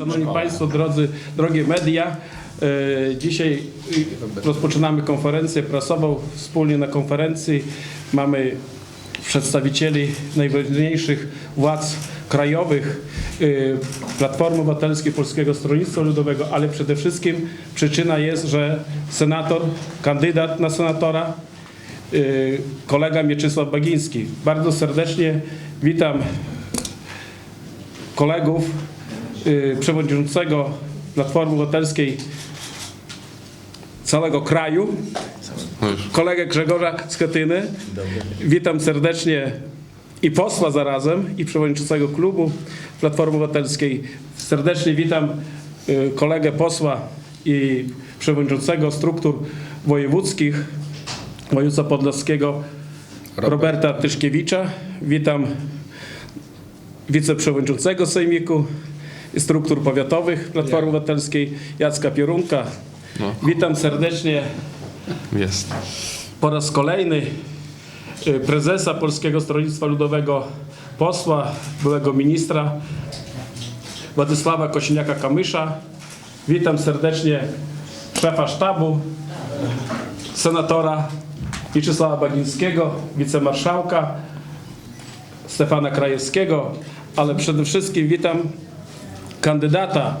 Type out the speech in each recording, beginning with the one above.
Szanowni Państwo, drodzy, drogie media, e, dzisiaj e, rozpoczynamy konferencję prasową. Wspólnie na konferencji mamy przedstawicieli najważniejszych władz krajowych e, Platformy Obywatelskiej Polskiego Stronnictwa Ludowego, ale przede wszystkim przyczyna jest, że senator, kandydat na senatora, kolega Mieczysław Bagiński. Bardzo serdecznie witam kolegów y, przewodniczącego Platformy Obywatelskiej całego kraju, kolegę Grzegorza Schetyny. Witam serdecznie i posła zarazem, i przewodniczącego klubu Platformy Obywatelskiej. Serdecznie witam y, kolegę posła i przewodniczącego struktur wojewódzkich województwa podlaskiego Roberta Tyszkiewicza. Witam wiceprzewodniczącego Sejmiku i struktur powiatowych Platformy Obywatelskiej Jacka Piorunka. No. Witam serdecznie Jest. po raz kolejny y, prezesa Polskiego Stronnictwa Ludowego, posła, byłego ministra Władysława Kosiniaka-Kamysza. Witam serdecznie szefa sztabu, senatora Mieczysława Bagińskiego, wicemarszałka Stefana Krajewskiego, ale przede wszystkim witam kandydata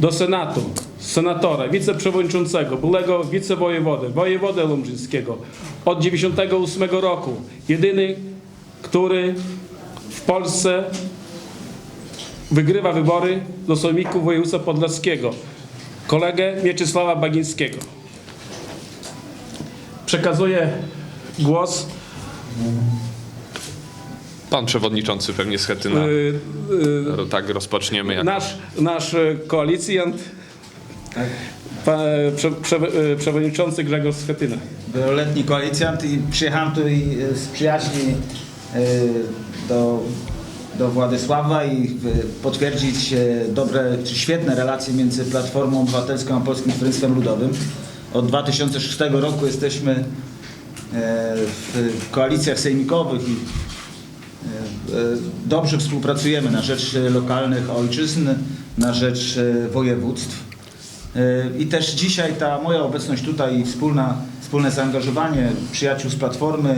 do Senatu, senatora, wiceprzewodniczącego, byłego wicewojewodę, wojewodę lumbrzyńskiego od 98 roku. Jedyny, który w Polsce wygrywa wybory do Sejmiku Województwa Podlaskiego. Kolegę Mieczysława Bagińskiego. Przekazuję głos Pan przewodniczący pewnie z Chetyna. y, y, Tak rozpoczniemy. Jak... nasz, nasz e, koalicjant, pa, prze, prze, e, przewodniczący Grzegorz Schetyna. wieloletni koalicjant i przyjechałem tutaj e, z przyjaźni do, do Władysława i potwierdzić dobre, czy świetne relacje między Platformą Obywatelską a Polskim Stronnictwem Ludowym. Od 2006 roku jesteśmy e, w koalicjach sejmikowych i e, e, dobrze współpracujemy na rzecz lokalnych ojczyzn, na rzecz województw. I też dzisiaj ta moja obecność tutaj i wspólna, wspólne zaangażowanie przyjaciół z Platformy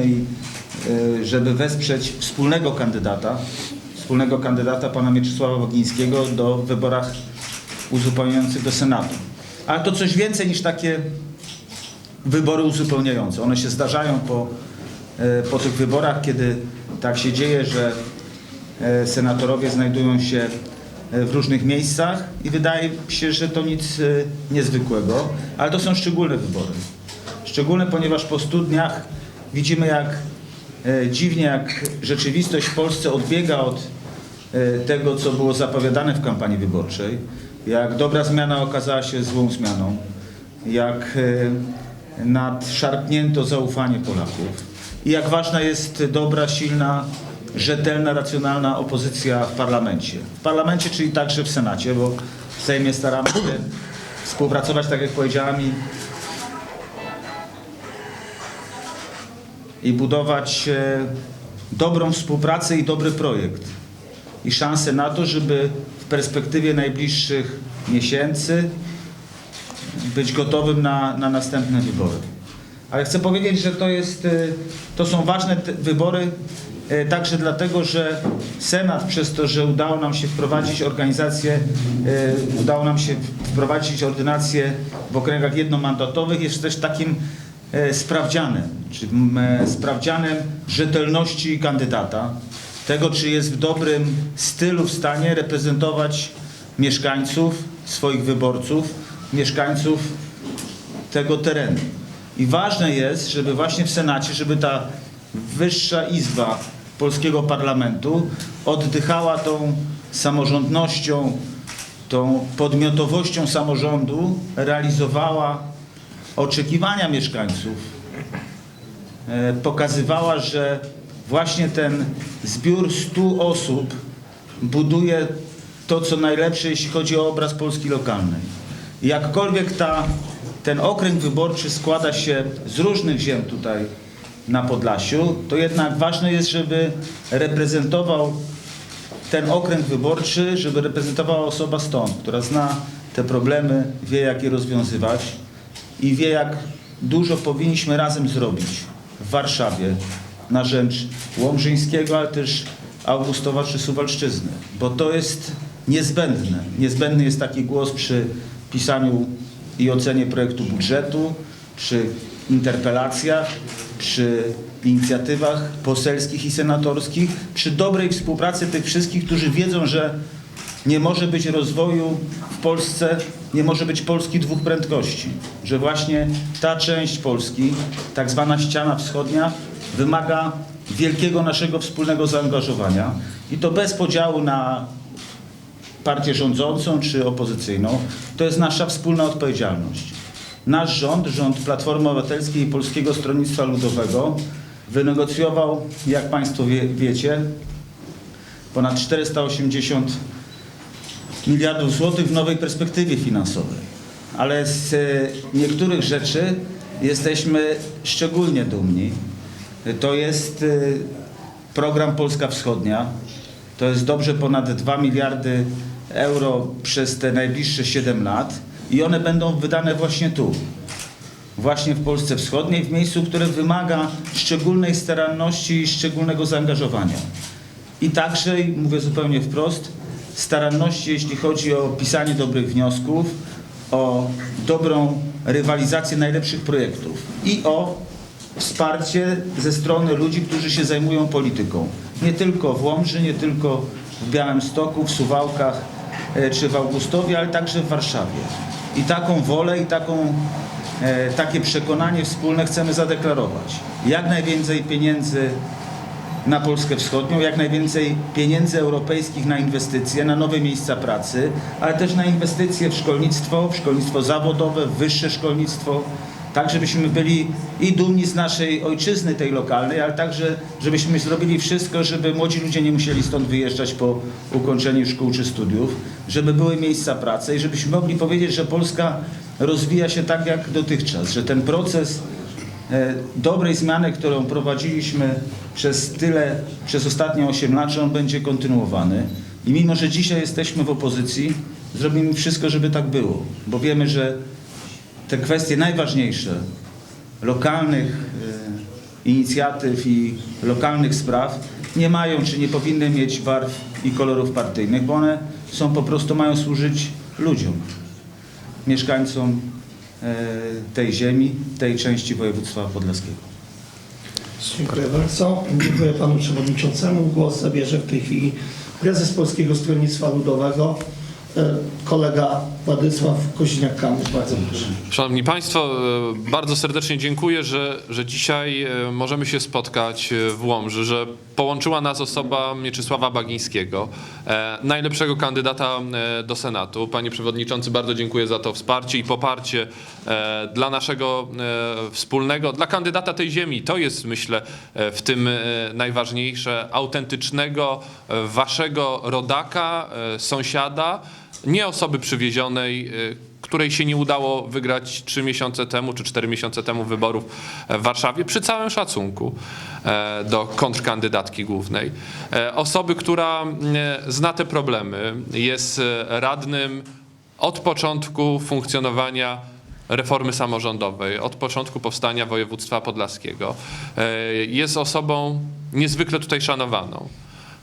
żeby wesprzeć wspólnego kandydata, wspólnego kandydata pana Mieczysława Wogińskiego do wyborach uzupełniających do Senatu. Ale to coś więcej niż takie wybory uzupełniające. One się zdarzają po, e, po tych wyborach, kiedy tak się dzieje, że e, senatorowie znajdują się e, w różnych miejscach i wydaje się, że to nic niezwykłego, ale to są szczególne wybory. Szczególne, ponieważ po 100 dniach widzimy jak dziwnie, jak rzeczywistość w Polsce odbiega od tego, co było zapowiadane w kampanii wyborczej, jak dobra zmiana okazała się złą zmianą, jak nadszarpnięto zaufanie Polaków i jak ważna jest dobra, silna, rzetelna, racjonalna opozycja w parlamencie. W parlamencie, czyli także w Senacie, bo w Sejmie staramy się współpracować, tak jak powiedziałem, i, i budować e, dobrą współpracę i dobry projekt. I szansę na to, żeby w perspektywie najbliższych miesięcy być gotowym na, na następne wybory. Ale chcę powiedzieć, że to, jest, y, to są ważne wybory y, także dlatego, że Senat przez to, że udało nam się wprowadzić organizację, y, udało nam się wprowadzić ordynację w okręgach jednomandatowych, jest też takim sprawdzianem, czy sprawdzianem rzetelności kandydata, tego czy jest w dobrym stylu w stanie reprezentować mieszkańców, swoich wyborców, mieszkańców tego terenu. I ważne jest, żeby właśnie w Senacie, żeby ta wyższa izba polskiego parlamentu oddychała tą samorządnością, tą podmiotowością samorządu, realizowała oczekiwania mieszkańców, e, pokazywała, że właśnie ten zbiór 100 osób buduje to, co najlepsze, jeśli chodzi o obraz Polski lokalnej. Jakkolwiek ta, ten okręg wyborczy składa się z różnych ziem tutaj na Podlasiu, to jednak ważne jest, żeby reprezentował ten okręg wyborczy, żeby reprezentowała osoba stąd, która zna te problemy, wie jak je rozwiązywać i wie jak dużo powinniśmy razem zrobić w Warszawie na rzecz Łomżyńskiego, ale też Augustowa czy Suwalszczyzny, bo to jest niezbędne. Niezbędny jest taki głos przy pisaniu i ocenie projektu budżetu, przy interpelacjach, przy inicjatywach poselskich i senatorskich, przy dobrej współpracy tych wszystkich, którzy wiedzą, że nie może być rozwoju w Polsce, nie może być Polski dwóch prędkości, że właśnie ta część Polski, tak zwana ściana wschodnia, wymaga wielkiego naszego wspólnego zaangażowania. I to bez podziału na partię rządzącą czy opozycyjną, to jest nasza wspólna odpowiedzialność. Nasz rząd, rząd Platformy Obywatelskiej i Polskiego Stronnictwa Ludowego wynegocjował, jak Państwo wie, wiecie, ponad 480 miliardów złotych w nowej perspektywie finansowej. Ale z e, niektórych rzeczy jesteśmy szczególnie dumni. To jest e, program Polska Wschodnia. To jest dobrze ponad 2 miliardy euro przez te najbliższe 7 lat i one będą wydane właśnie tu, właśnie w Polsce Wschodniej, w miejscu, które wymaga szczególnej staranności i szczególnego zaangażowania. I także, mówię zupełnie wprost, staranności, jeśli chodzi o pisanie dobrych wniosków, o dobrą rywalizację najlepszych projektów i o wsparcie ze strony ludzi, którzy się zajmują polityką. Nie tylko w Łomży, nie tylko w Białymstoku, w Suwałkach czy w Augustowie, ale także w Warszawie. I taką wolę i taką, e, takie przekonanie wspólne chcemy zadeklarować. Jak najwięcej pieniędzy na Polskę Wschodnią, jak najwięcej pieniędzy europejskich na inwestycje, na nowe miejsca pracy, ale też na inwestycje w szkolnictwo, w szkolnictwo zawodowe, w wyższe szkolnictwo, tak żebyśmy byli i dumni z naszej ojczyzny tej lokalnej, ale także żebyśmy zrobili wszystko, żeby młodzi ludzie nie musieli stąd wyjeżdżać po ukończeniu szkół czy studiów, żeby były miejsca pracy i żebyśmy mogli powiedzieć, że Polska rozwija się tak jak dotychczas, że ten proces e, dobrej zmiany, którą prowadziliśmy przez tyle, przez ostatnie 8 lat, że on będzie kontynuowany. I mimo, że dzisiaj jesteśmy w opozycji, zrobimy wszystko, żeby tak było, bo wiemy, że te kwestie najważniejsze lokalnych e, inicjatyw i lokalnych spraw nie mają czy nie powinny mieć barw i kolorów partyjnych, bo one są po prostu mają służyć ludziom, mieszkańcom e, tej ziemi, tej części województwa podlaskiego. Dziękuję bardzo. Dziękuję panu przewodniczącemu. Głos zabierze w tej chwili prezes Polskiego Stronnictwa Ludowego, kolega Władysław Koźniak-Kamysz. Bardzo proszę. Szanowni Państwo, e, bardzo serdecznie dziękuję, że, że dzisiaj e, możemy się spotkać e, w Łomży, że połączyła nas osoba Mieczysława Bagińskiego, e, najlepszego kandydata e, do Senatu. Panie Przewodniczący, bardzo dziękuję za to wsparcie i poparcie e, dla naszego e, wspólnego, dla kandydata tej ziemi. To jest, myślę, e, w tym e, najważniejsze, autentycznego e, waszego rodaka, e, sąsiada, nie osoby przywiezionej, y, której się nie udało wygrać 3 miesiące temu czy 4 miesiące temu wyborów w Warszawie, przy całym szacunku e, do kontrkandydatki głównej. E, Osoby, która zna te problemy, jest e, radnym od początku funkcjonowania reformy samorządowej, od początku powstania województwa podlaskiego. Jest osobą niezwykle tutaj szanowaną.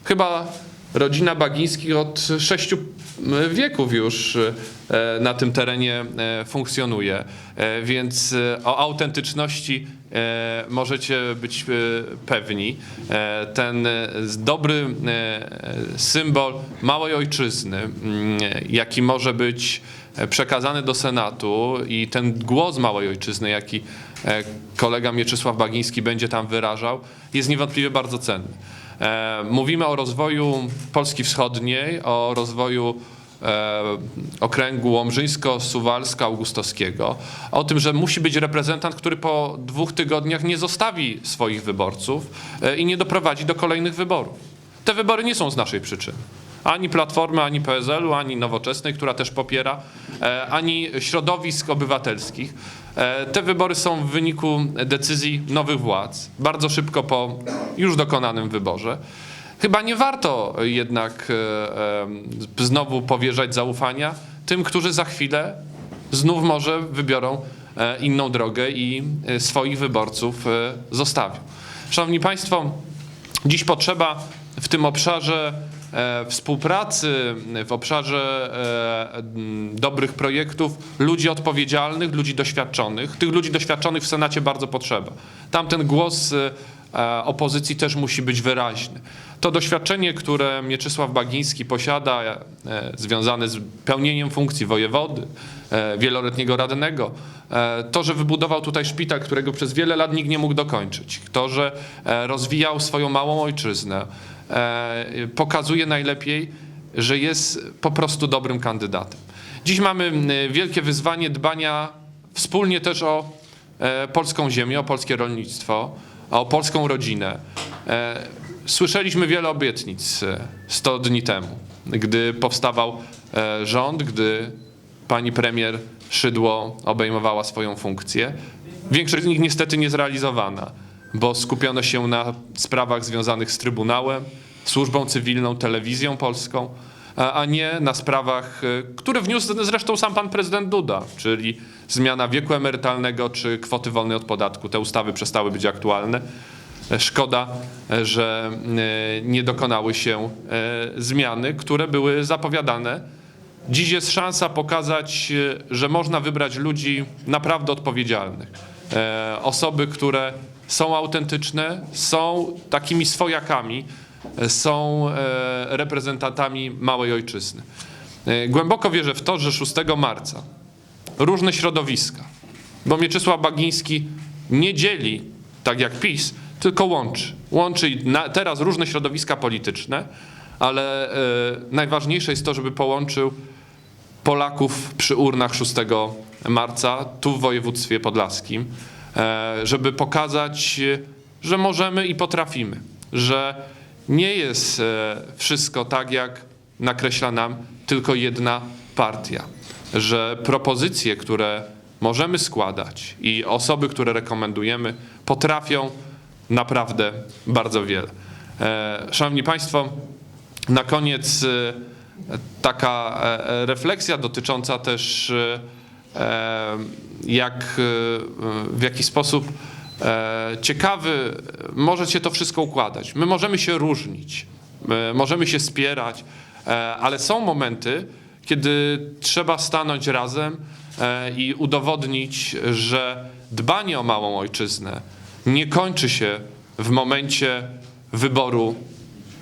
Chyba rodzina Bagińskich od sześciu wieków już e, na tym terenie e, funkcjonuje, E, więc e, o autentyczności e, możecie być e, pewni. E, Ten e, dobry e, symbol małej ojczyzny, jaki może być e, przekazany do Senatu i ten głos małej ojczyzny, jaki e, kolega Mieczysław Bagiński będzie tam wyrażał, jest niewątpliwie bardzo cenny. E, Mówimy o rozwoju Polski Wschodniej, o rozwoju e, okręgu łomżyńsko-suwalsko-augustowskiego, o tym, że musi być reprezentant, który po dwóch tygodniach nie zostawi swoich wyborców e, i nie doprowadzi do kolejnych wyborów. Te wybory nie są z naszej przyczyny. Ani Platformy, ani PSL-u, ani Nowoczesnej, która też popiera, ani środowisk obywatelskich. E, Te wybory są w wyniku decyzji nowych władz, bardzo szybko po już dokonanym wyborze. Chyba nie warto jednak e, e, znowu powierzać zaufania tym, którzy za chwilę znów może wybiorą inną drogę i swoich wyborców zostawią. Szanowni Państwo, dziś potrzeba w tym obszarze współpracy, w obszarze e, dobrych projektów ludzi odpowiedzialnych, ludzi doświadczonych. Tych ludzi doświadczonych w Senacie bardzo potrzeba. Tamten głos e, e, opozycji też musi być wyraźny. To doświadczenie, które Mieczysław Bagiński posiada, e, związane z pełnieniem funkcji wojewody, e, wieloletniego radnego, e, to, że wybudował tutaj szpital, którego przez wiele lat nikt nie mógł dokończyć, to, że e, rozwijał swoją małą ojczyznę, e, pokazuje najlepiej, że jest po prostu dobrym kandydatem. Dziś mamy wielkie wyzwanie dbania wspólnie też o e, polską ziemię, o polskie rolnictwo, o polską rodzinę. E, Słyszeliśmy wiele obietnic e, 100 dni temu, gdy powstawał e, rząd, gdy pani premier Szydło obejmowała swoją funkcję. Większość z nich niestety nie zrealizowana, bo skupiono się na sprawach związanych z Trybunałem, służbą cywilną, telewizją polską, a nie na sprawach, e, które wniósł zresztą sam pan prezydent Duda, czyli zmiana wieku emerytalnego czy kwoty wolnej od podatku. Te ustawy przestały być aktualne. E, Szkoda, e, że e, nie dokonały się zmiany, które były zapowiadane. Dziś jest szansa pokazać, że można wybrać ludzi naprawdę odpowiedzialnych. Osoby, które są autentyczne, są takimi swojakami, e, są e, reprezentantami małej ojczyzny. E, Głęboko wierzę w to, że 6 marca różne środowiska, bo Mieczysław Bagiński nie dzieli, tak jak PiS, tylko łączy. Łączy na, teraz różne środowiska polityczne, ale e, najważniejsze jest to, żeby połączył Polaków przy urnach 6 marca, tu w województwie podlaskim, żeby pokazać, e, że możemy i potrafimy, że nie jest e, wszystko tak, jak nakreśla nam tylko jedna partia, że propozycje, które możemy składać i osoby, które rekomendujemy, potrafią naprawdę bardzo wiele. E, Szanowni Państwo, na koniec e, taka e, refleksja dotycząca też e, e, jak, e, w jaki sposób e, ciekawy może się to wszystko układać. My możemy się różnić, my możemy się spierać, e, ale są momenty, kiedy trzeba stanąć razem i udowodnić, że dbanie o małą ojczyznę nie kończy się w momencie wyboru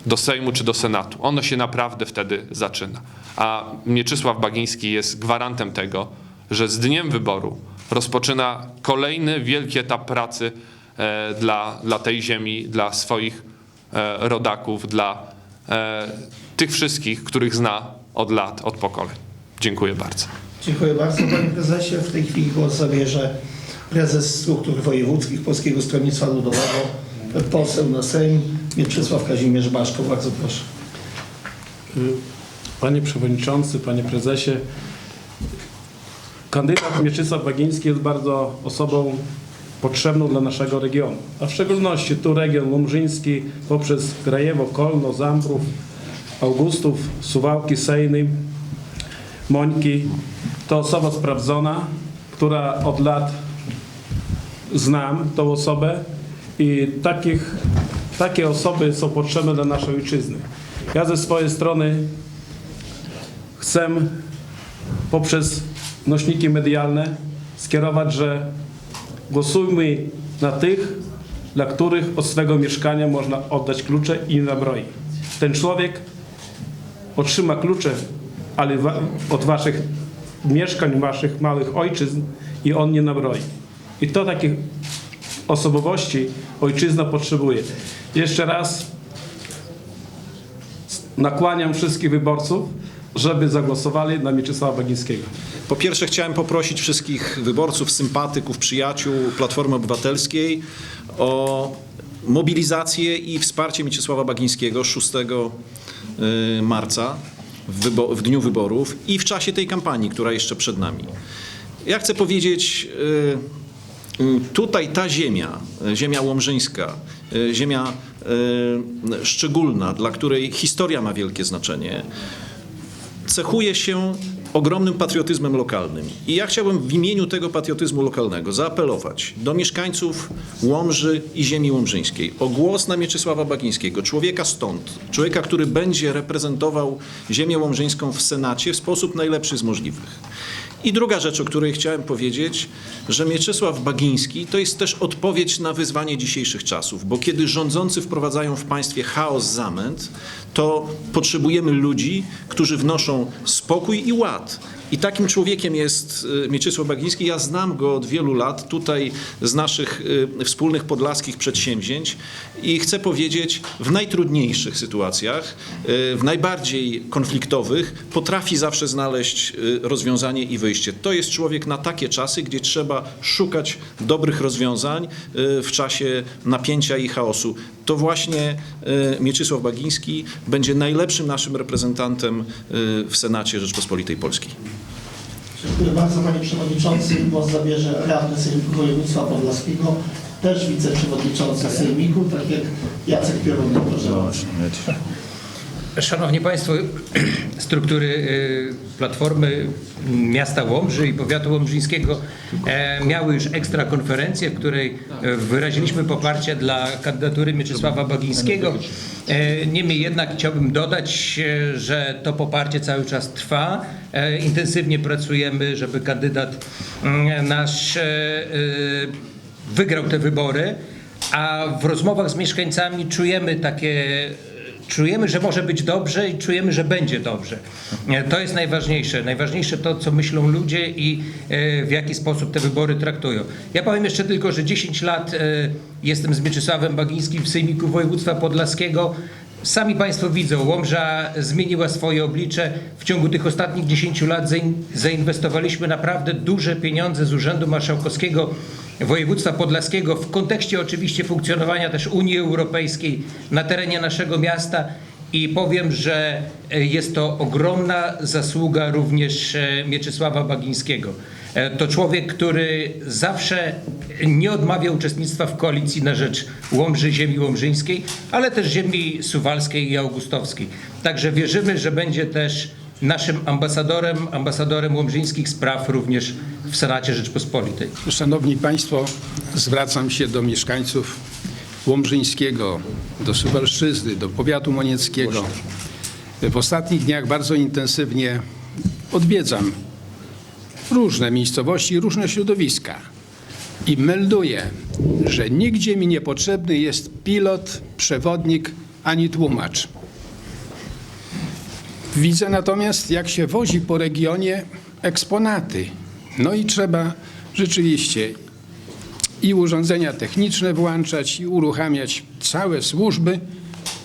do Sejmu czy do Senatu. Ono się naprawdę wtedy zaczyna. A Mieczysław Bagiński jest gwarantem tego, że z dniem wyboru rozpoczyna kolejny wielki etap pracy e, dla, dla tej ziemi, dla swoich e, rodaków, dla e, tych wszystkich, których zna od lat, od pokoleń. Dziękuję bardzo. Dziękuję bardzo panie prezesie. W tej chwili głos zabierze prezes struktur wojewódzkich Polskiego Stronnictwa Ludowego, poseł na Sejm Mieczysław Kazimierz Baszko. Bardzo proszę. Panie Przewodniczący, Panie Prezesie, kandydat Mieczysław Bagiński jest bardzo osobą potrzebną dla naszego regionu, a w szczególności tu region łomżyński poprzez Grajewo, Kolno, Zambrów, Augustów, Suwałki, Sejny, Mońki. To osoba sprawdzona, która od lat znam tą osobę i takich, takie osoby są potrzebne dla naszej ojczyzny. Ja ze swojej strony chcę poprzez nośniki medialne skierować, że głosujmy na tych, dla których od swego mieszkania można oddać klucze i nie nabroi. Ten człowiek otrzyma klucze ale wa- od waszych mieszkań, waszych małych ojczyzn i on nie nabroi. I to takich osobowości ojczyzna potrzebuje. Jeszcze raz nakłaniam wszystkich wyborców, żeby zagłosowali na Mieczysława Bagińskiego. Po pierwsze chciałem poprosić wszystkich wyborców, sympatyków, przyjaciół Platformy Obywatelskiej o mobilizację i wsparcie Mieczysława Bagińskiego 6 y, marca w, w dniu wyborów i w czasie tej kampanii, która jeszcze przed nami. Ja chcę powiedzieć, y, tutaj ta ziemia, y, ziemia łomżyńska, ziemia szczególna, dla której historia ma wielkie znaczenie, cechuje się ogromnym patriotyzmem lokalnym. I ja chciałbym w imieniu tego patriotyzmu lokalnego zaapelować do mieszkańców Łomży i ziemi łomżyńskiej o głos na Mieczysława Bagińskiego, człowieka stąd, człowieka, który będzie reprezentował ziemię łomżyńską w Senacie w sposób najlepszy z możliwych. I druga rzecz, o której chciałem powiedzieć, że Mieczysław Bagiński to jest też odpowiedź na wyzwanie dzisiejszych czasów, bo kiedy rządzący wprowadzają w państwie chaos, zamęt, to potrzebujemy ludzi, którzy wnoszą spokój i ład. I takim człowiekiem jest y, Mieczysław Bagiński. Ja znam go od wielu lat tutaj z naszych y, wspólnych podlaskich przedsięwzięć i chcę powiedzieć, w najtrudniejszych sytuacjach, y, w najbardziej konfliktowych, potrafi zawsze znaleźć rozwiązanie i wyjście. To jest człowiek na takie czasy, gdzie trzeba szukać dobrych rozwiązań w czasie napięcia i chaosu. To właśnie Mieczysław Bagiński będzie najlepszym naszym reprezentantem w Senacie Rzeczpospolitej Polskiej. Dziękuję bardzo Panie Przewodniczący. Głos zabierze radny Sejmiku Województwa Podlaskiego, też wiceprzewodniczący Sejmiku, tak jak Jacek Pieronek. Proszę bardzo. Szanowni Państwo, struktury y, Platformy Miasta Łomży i Powiatu Łomżyńskiego e, miały już ekstra konferencję, w której e, wyraziliśmy poparcie dla kandydatury Mieczysława Bagińskiego. E, Niemniej jednak chciałbym dodać, że to poparcie cały czas trwa. Intensywnie pracujemy, żeby kandydat mm, nasz wygrał te wybory, a w rozmowach z mieszkańcami czujemy takie czujemy, że może być dobrze i czujemy, że będzie dobrze. To jest najważniejsze. Najważniejsze to, co myślą ludzie i e, w jaki sposób te wybory traktują. Ja powiem jeszcze tylko, że 10 lat e, jestem z Mieczysławem Bagińskim w Sejmiku Województwa Podlaskiego. Sami Państwo widzą, Łomża zmieniła swoje oblicze. W ciągu tych ostatnich 10 lat zain- zainwestowaliśmy naprawdę duże pieniądze z Urzędu Marszałkowskiego województwa podlaskiego w kontekście oczywiście funkcjonowania też Unii Europejskiej na terenie naszego miasta i powiem, że e, jest to ogromna zasługa również e, Mieczysława Bagińskiego. E, To człowiek, który zawsze nie odmawia uczestnictwa w koalicji na rzecz Łomży, ziemi łomżyńskiej, ale też ziemi suwalskiej i augustowskiej. Także wierzymy, że będzie też naszym ambasadorem, ambasadorem łomżyńskich spraw również w Senacie Rzeczpospolitej. Szanowni Państwo, zwracam się do mieszkańców Łomżyńskiego, do Suwalszczyzny, do powiatu monieckiego. W ostatnich dniach bardzo intensywnie odwiedzam różne miejscowości, różne środowiska i melduję, że nigdzie mi niepotrzebny jest pilot, przewodnik ani tłumacz. Widzę natomiast, jak się wozi po regionie eksponaty. No i trzeba rzeczywiście i urządzenia techniczne włączać, i uruchamiać całe służby,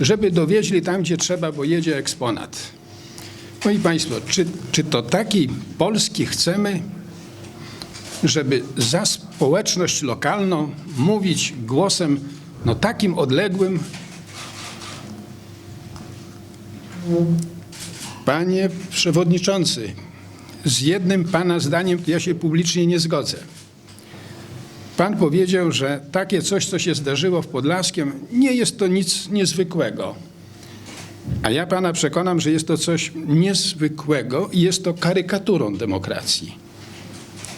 żeby dowieźli tam, gdzie trzeba, bo jedzie eksponat. Moi Państwo, czy, czy to taki Polski chcemy, żeby za społeczność lokalną mówić głosem no takim odległym? Panie Przewodniczący, z jednym Pana zdaniem ja się publicznie nie zgodzę. Pan powiedział, że takie coś, co się zdarzyło w Podlaskiem, nie jest to nic niezwykłego. A ja Pana przekonam, że jest to coś niezwykłego i jest to karykaturą demokracji.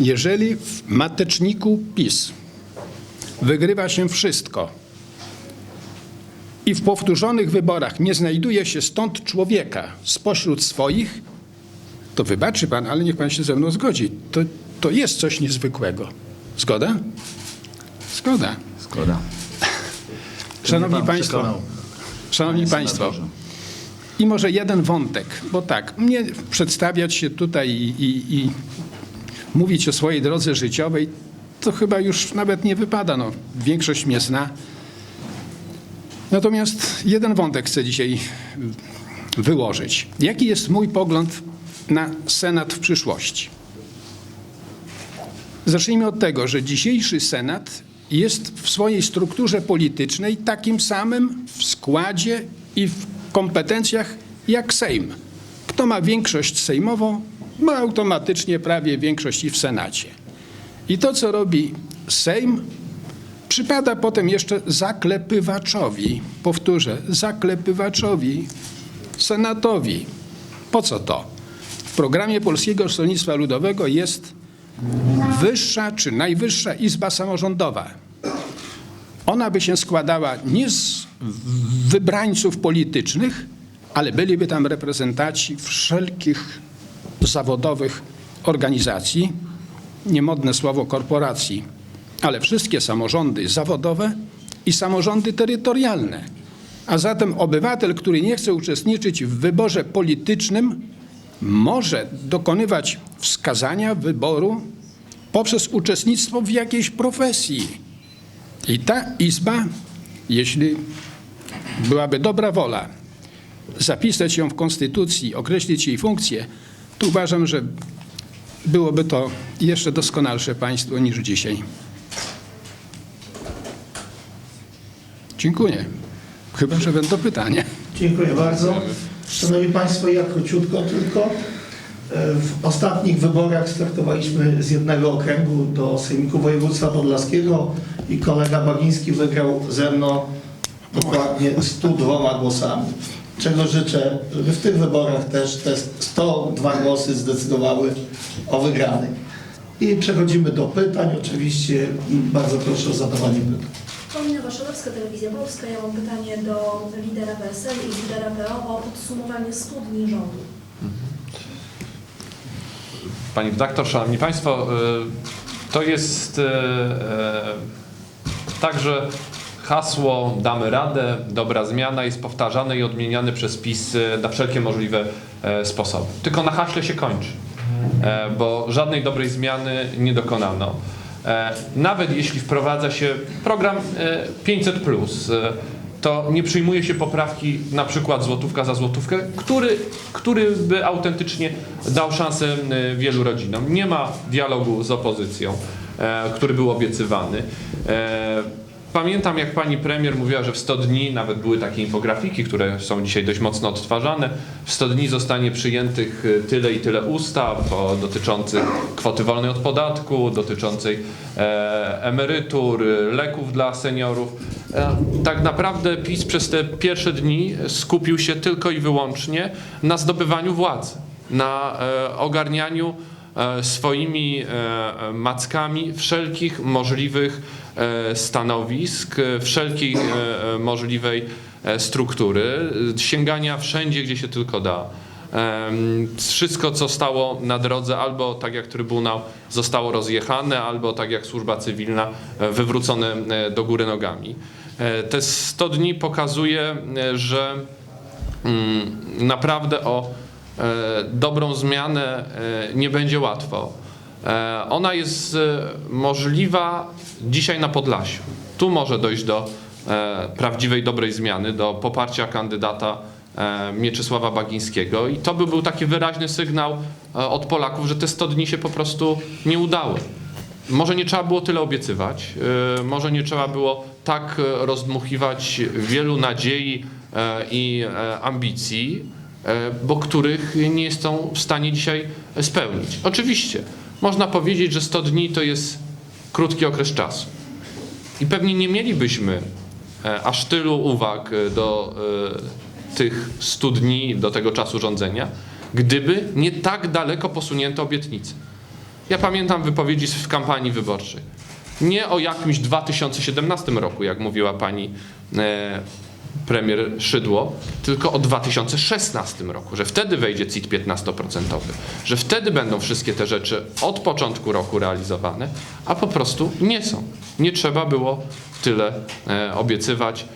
Jeżeli w mateczniku PiS wygrywa się wszystko i w powtórzonych wyborach nie znajduje się stąd człowieka spośród swoich, to wybaczy pan, ale niech pan się ze mną zgodzi. To, to jest coś niezwykłego. Zgoda? Zgoda. Zgoda. Szanowni Państwo, Szanowni Państwo. I może jeden wątek, bo tak, mnie przedstawiać się tutaj i, i, i mówić o swojej drodze życiowej, to chyba już nawet nie wypada. No, większość mnie zna. Natomiast jeden wątek chcę dzisiaj wyłożyć. Jaki jest mój pogląd na Senat w przyszłości? Zacznijmy od tego, że dzisiejszy Senat jest w swojej strukturze politycznej takim samym w składzie i w kompetencjach jak Sejm. Kto ma większość sejmową, ma automatycznie prawie większość i w Senacie. I to, co robi Sejm, przypada potem jeszcze zaklepywaczowi, powtórzę, zaklepywaczowi, Senatowi. Po co to? W programie Polskiego Stronnictwa Ludowego jest wyższa czy najwyższa izba samorządowa. Ona by się składała nie z wybrańców politycznych, ale byliby tam reprezentanci wszelkich zawodowych organizacji, niemodne słowo korporacji, ale wszystkie samorządy zawodowe i samorządy terytorialne. A zatem obywatel, który nie chce uczestniczyć w wyborze politycznym, może dokonywać wskazania wyboru poprzez uczestnictwo w jakiejś profesji. I ta izba, jeśli byłaby dobra wola, zapisać ją w konstytucji, określić jej funkcję, to uważam, że byłoby to jeszcze doskonalsze państwo niż dzisiaj. Dziękuję. Chyba, że będą pytania. Dziękuję bardzo. Szanowni Państwo, ja króciutko tylko. E, W ostatnich wyborach startowaliśmy z jednego okręgu do Sejmiku Województwa Podlaskiego i kolega Bagiński wygrał ze mną dokładnie 102 głosami. Czego życzę, żeby w tych wyborach też te 102 głosy zdecydowały o wygranej. I przechodzimy do pytań. Oczywiście bardzo proszę o zadawanie pytań. Paulina Waszolewska, Telewizja Polska. Ja mam pytanie do lidera PSL i lidera PO o podsumowanie studni rządu. Pani redaktor, szanowni państwo, y, to jest y, y, także hasło damy radę, dobra zmiana jest powtarzane i odmieniane przez PiS na wszelkie możliwe e, sposoby. Tylko na haśle się kończy, e, bo żadnej dobrej zmiany nie dokonano. E, Nawet jeśli wprowadza się program e, 500, to nie przyjmuje się poprawki na przykład złotówka za złotówkę, który, który by autentycznie dał szansę e, wielu rodzinom. Nie ma dialogu z opozycją, e, który był obiecywany. E, Pamiętam, jak pani premier mówiła, że w 100 dni, nawet były takie infografiki, które są dzisiaj dość mocno odtwarzane, w 100 dni zostanie przyjętych e, tyle i tyle ustaw dotyczących kwoty wolnej od podatku, dotyczącej e, emerytur, e, leków dla seniorów. E, tak naprawdę PiS przez te pierwsze dni skupił się tylko i wyłącznie na zdobywaniu władzy, na e, ogarnianiu e, swoimi e, mackami wszelkich możliwych stanowisk, e, wszelkiej e, e, możliwej e, struktury, e, sięgania wszędzie, gdzie się tylko da. Wszystko, co stało na drodze, albo tak jak Trybunał zostało rozjechane, albo tak jak służba cywilna e, wywrócone e, do góry nogami. E, Te 100 dni pokazuje, e, że mm, naprawdę o e, dobrą zmianę e, nie będzie łatwo. E, Ona jest e, możliwa dzisiaj na Podlasiu. Tu może dojść do e, prawdziwej, dobrej zmiany, do poparcia kandydata Mieczysława Bagińskiego i to by był taki wyraźny sygnał od Polaków, że te 100 dni się po prostu nie udały. Może nie trzeba było tyle obiecywać, może nie trzeba było tak rozdmuchiwać wielu nadziei i ambicji, bo których nie są w stanie dzisiaj spełnić. Oczywiście, można powiedzieć, że 100 dni to jest krótki okres czasu. I pewnie nie mielibyśmy e, aż tylu uwag do e, tych 100 dni, do tego czasu rządzenia, gdyby nie tak daleko posunięto obietnice. Ja pamiętam wypowiedzi w kampanii wyborczej. Nie o jakimś 2017 roku, jak mówiła pani e, premier Szydło, tylko o 2016 roku, że wtedy wejdzie CIT 15%, że wtedy będą wszystkie te rzeczy od początku roku realizowane, a po prostu nie są. Nie trzeba było tyle e, obiecywać.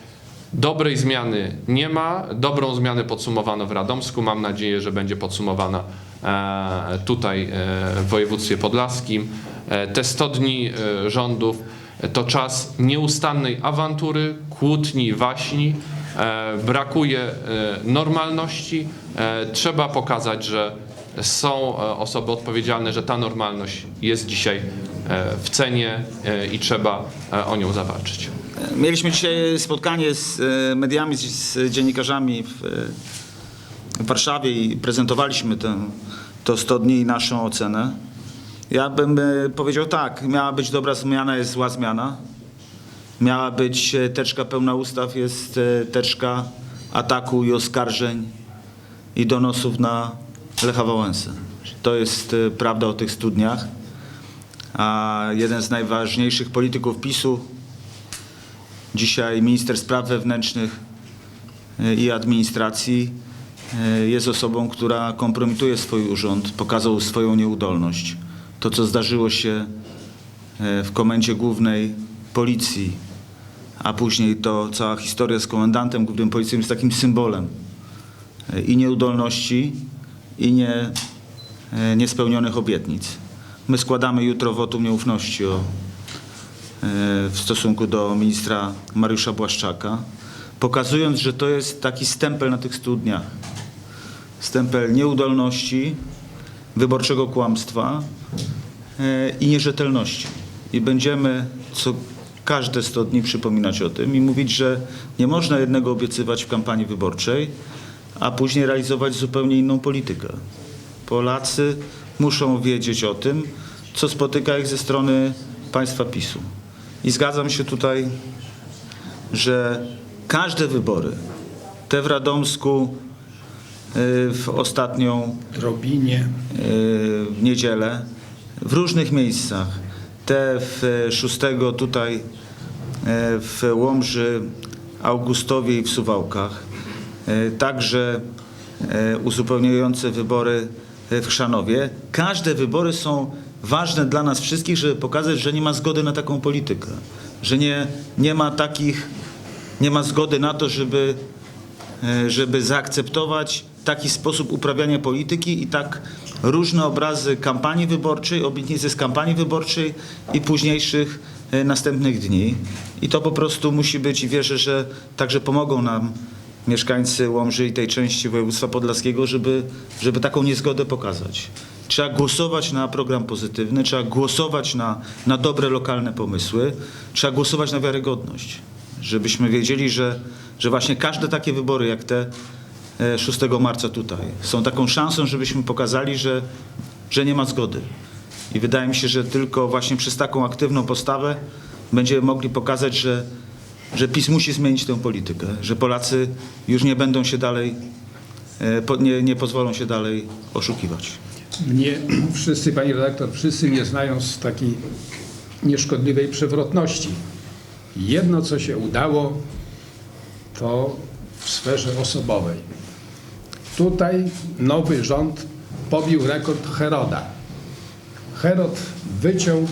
Dobrej zmiany nie ma. Dobrą zmianę podsumowano w Radomsku. Mam nadzieję, że będzie podsumowana e, tutaj e, w województwie podlaskim. Te 100 dni rządów to czas nieustannej awantury, kłótni, waśni. E, Brakuje e, normalności. E, Trzeba pokazać, że są osoby odpowiedzialne, że ta normalność jest dzisiaj w cenie i trzeba o nią zawalczyć. Mieliśmy dzisiaj spotkanie z mediami, z- dziennikarzami w, Warszawie i prezentowaliśmy tę to 100 dni i naszą ocenę. Ja bym powiedział tak, miała być dobra zmiana, jest zła zmiana. Miała być e, teczka pełna ustaw, jest e, teczka ataku i oskarżeń i donosów na Lecha Wałęsę. To jest e, prawda o tych studniach. A jeden z najważniejszych polityków PiSu, dzisiaj minister spraw wewnętrznych i administracji, jest osobą, która kompromituje swój urząd, pokazał swoją nieudolność. To, co zdarzyło się w Komendzie Głównej Policji, a później to cała historia z komendantem głównym policji jest takim symbolem i nieudolności, i nie, e, niespełnionych obietnic. My składamy jutro wotum nieufności o, e, w stosunku do ministra Mariusza Błaszczaka, pokazując, że to jest taki stempel na tych studniach. Stempel nieudolności, wyborczego kłamstwa e, i nierzetelności. I będziemy co każde 100 dni przypominać o tym i mówić, że nie można jednego obiecywać w kampanii wyborczej, a później realizować zupełnie inną politykę. Polacy muszą wiedzieć o tym, co spotyka ich ze strony państwa PiSu. I zgadzam się tutaj, że każde wybory, te w Radomsku y, w ostatnią Drobinie. y, w niedzielę w różnych miejscach. Te w 6 tutaj w Łomży, Augustowie i w Suwałkach. Y, Także y, uzupełniające wybory w Chrzanowie. Każde wybory są ważne dla nas wszystkich, żeby pokazać, że nie ma zgody na taką politykę. Że nie, nie ma takich, nie ma zgody na to, żeby e, żeby zaakceptować taki sposób uprawiania polityki i tak różne obrazy kampanii wyborczej, obietnicy z kampanii wyborczej i późniejszych e, następnych dni. I to po prostu musi być i wierzę, że także pomogą nam mieszkańcy Łomży i tej części województwa podlaskiego, żeby, żeby taką niezgodę pokazać. Trzeba głosować na program pozytywny, trzeba głosować na, na dobre lokalne pomysły, trzeba głosować na wiarygodność żebyśmy wiedzieli, że, że właśnie każde takie wybory jak te e, 6 marca tutaj są taką szansą, żebyśmy pokazali, że, że nie ma zgody. I wydaje mi się, że tylko właśnie przez taką aktywną postawę będziemy mogli pokazać, że, że PiS musi zmienić tę politykę, że Polacy już nie będą się dalej, e, nie, nie pozwolą się dalej oszukiwać. Mnie wszyscy, pani redaktor, wszyscy mnie znają z takiej nieszkodliwej przewrotności. Jedno, co się udało, to w sferze osobowej. Tutaj nowy rząd pobił rekord Heroda. Herod wyciął,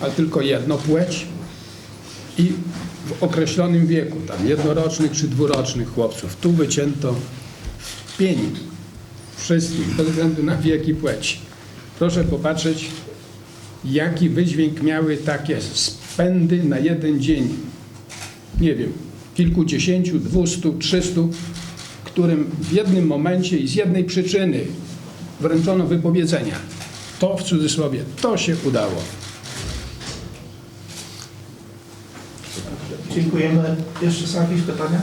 ale tylko jedno płeć i w określonym wieku, tam jednorocznych czy dwurocznych chłopców. Tu wycięto pięć wszystkich, bez względu na wiek i płeć. Proszę popatrzeć, jaki wydźwięk miały takie spędy na jeden dzień. Nie wiem, kilkudziesięciu, dwustu, trzystu, którym w jednym momencie i z jednej przyczyny wręczono wypowiedzenia. To w cudzysłowie, to się udało. Dziękujemy. Jeszcze są jakieś pytania?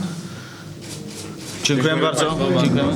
Dziękuję bardzo. Dziękujemy.